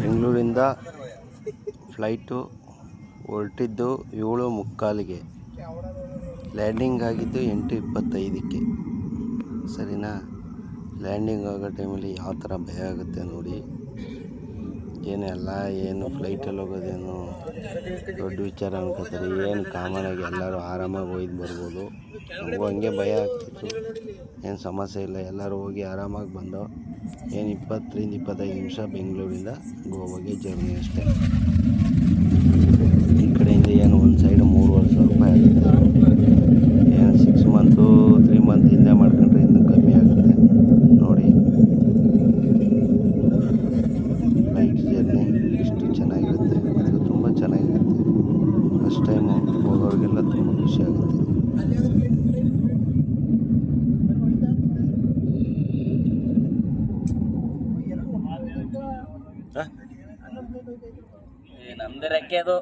ಬೆಂಗಳೂರಿಂದ ಫ್ಲೈಟು ಹೊರಟಿದ್ದು ಏಳು ಮುಕ್ಕಾಲಿಗೆ. ಲ್ಯಾಂಡಿಂಗ್ ಆಗಿದ್ದು ಎಂಟು ಇಪ್ಪತ್ತೈದಕ್ಕೆ. ಸರಿನಾ? ಲ್ಯಾಂಡಿಂಗ್ ಆಗೋ ಟೈಮಲ್ಲಿ ಯಾವ ಥರ ಭಯ ಆಗುತ್ತೆ ನೋಡಿ. ಏನೆಲ್ಲ ಏನು ಫ್ಲೈಟಲ್ಲಿ ಹೋಗೋದೇನು ದೊಡ್ಡ ವಿಚಾರ ಅನ್ಕೋತಾರೆ. ಏನು ಕಾಮನಾಗಿ ಎಲ್ಲರೂ ಆರಾಮಾಗಿ ಹೋಗಿ ಬರ್ಬೋದು. ನಮಗೂ ಹಂಗೆ ಭಯ ಆಗ್ತಿತ್ತು. ಏನು ಸಮಸ್ಯೆ ಇಲ್ಲ. ಎಲ್ಲರೂ ಹೋಗಿ ಆರಾಮಾಗಿ ಬಂದು ಏನು ಇಪ್ಪತ್ತರಿಂದ ಇಪ್ಪತ್ತೈದು ನಿಮಿಷ ಬೆಂಗಳೂರಿಂದ ಗೋವಾಗೆ ಜರ್ನಿ ಅಷ್ಟೇ. ಖುಷಿ ಆಗುತ್ತೆ. ನಮ್ದು ರೆಕ್ಕೆ ಅದು.